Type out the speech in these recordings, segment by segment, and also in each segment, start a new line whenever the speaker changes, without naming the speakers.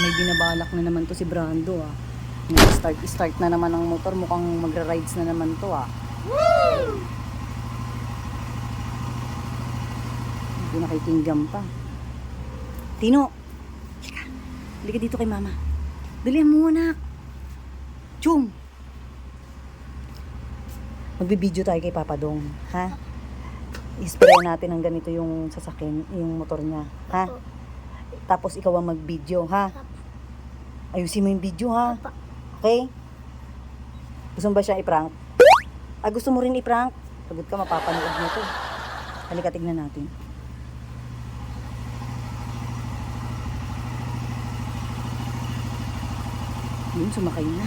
may binabalak na naman to si Brando ah. Start start na naman ang motor, mukhang magra-rides na naman to ah. Hindi nakikinggan pa. Tino! Halika. Halika dito kay mama. Dali mo anak. Chung! Magbibideo tayo kay Papa Dong, ha? I-spray natin ng ganito yung sasakyan, yung motor niya, ha? Tapos ikaw ang mag-video, ha? Ayusin mo yung video, ha? Okay? Gusto mo ba siya i-prank? Ah, gusto mo rin i-prank? Pagod ka, mapapanood mo to. Halika, tignan natin. Yun, sumakay na.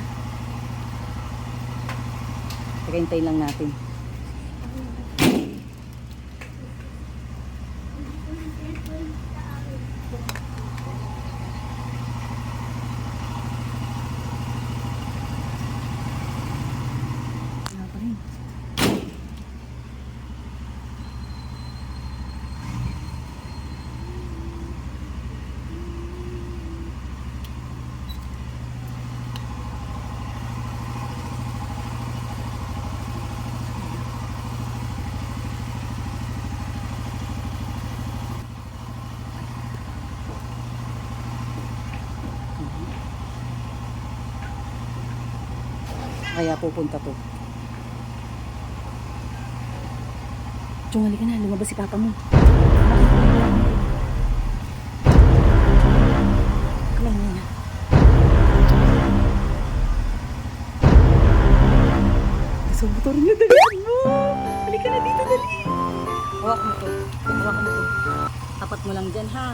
Teka, hintayin lang natin. Wala pa rin. Kaya pupunta to. Chong, halika na. Lumabas si papa mo. Kumain mo na. Sa motor niyo, dalihan mo. Halika na dito, dali. Hawak mo to. Hawak mo to. Tapat mo lang dyan, ha?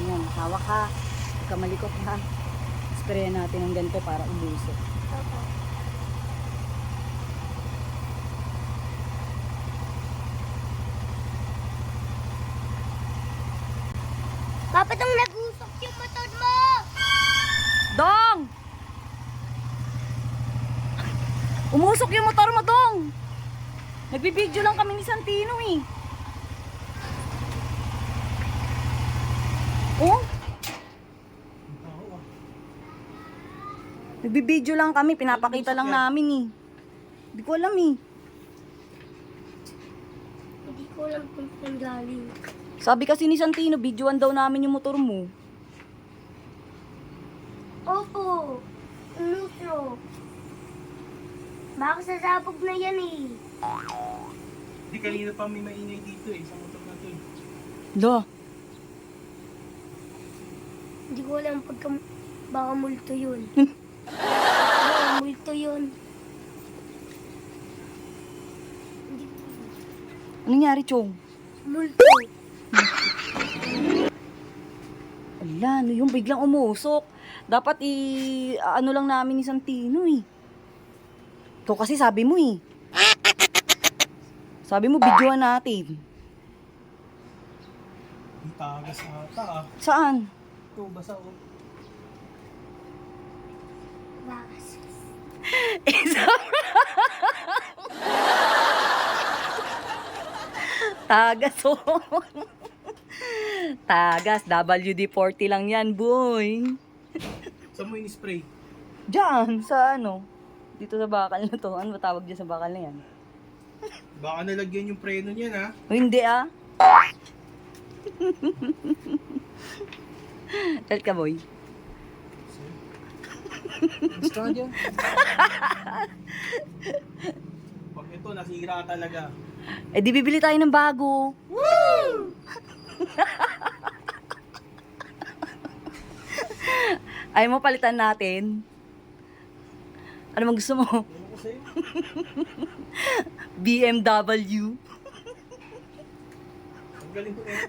Ayan, hawak ha. Huwag ka malikot, ha? Sprayan natin ang ganito para umusok.
Papa, nang nagusok yung motor mo!
Dong! Umusok yung motor mo, Dong! Nagbibideo lang kami ni Santino eh. Oh? Nagbibideo lang kami, pinapakita lang namin eh. Hindi ko alam eh.
Hindi ko alam kung saan galing.
Sabi kasi ni Santino, videoan daw namin yung motor mo.
Opo, umusok. Baka sasabog na yan eh.
Hindi, kanina pa may maingay dito eh, sa motor na to eh.
Lo,
Hindi ko alam pagka baka multo yun. Baka multo yun. Hindi ko
anong nangyari, Chong?
multo.
Ala, ano yung biglang umusok? Dapat i... ano lang namin ni Santino eh. Ikaw kasi sabi mo eh. Sabi mo, videoan natin.
Ang tagas ata ah.
Saan?
Ito, basa oh.
Baka
Tagas oh. Tagas, WD-40 lang yan, boy.
Saan mo in-spray?
Diyan, sa ano? Dito sa bakal na to. Ano tawag dyan sa bakal na yan?
Baka nalagyan yung preno niyan ah.
O hindi ah. Telt ka, boy.
Gusto ka dyan? Pag ito, nasira talaga.
Eh di bibili tayo ng bago. Ay mo palitan natin. Ano mang gusto mo? BMW.
Ang galing ko eh.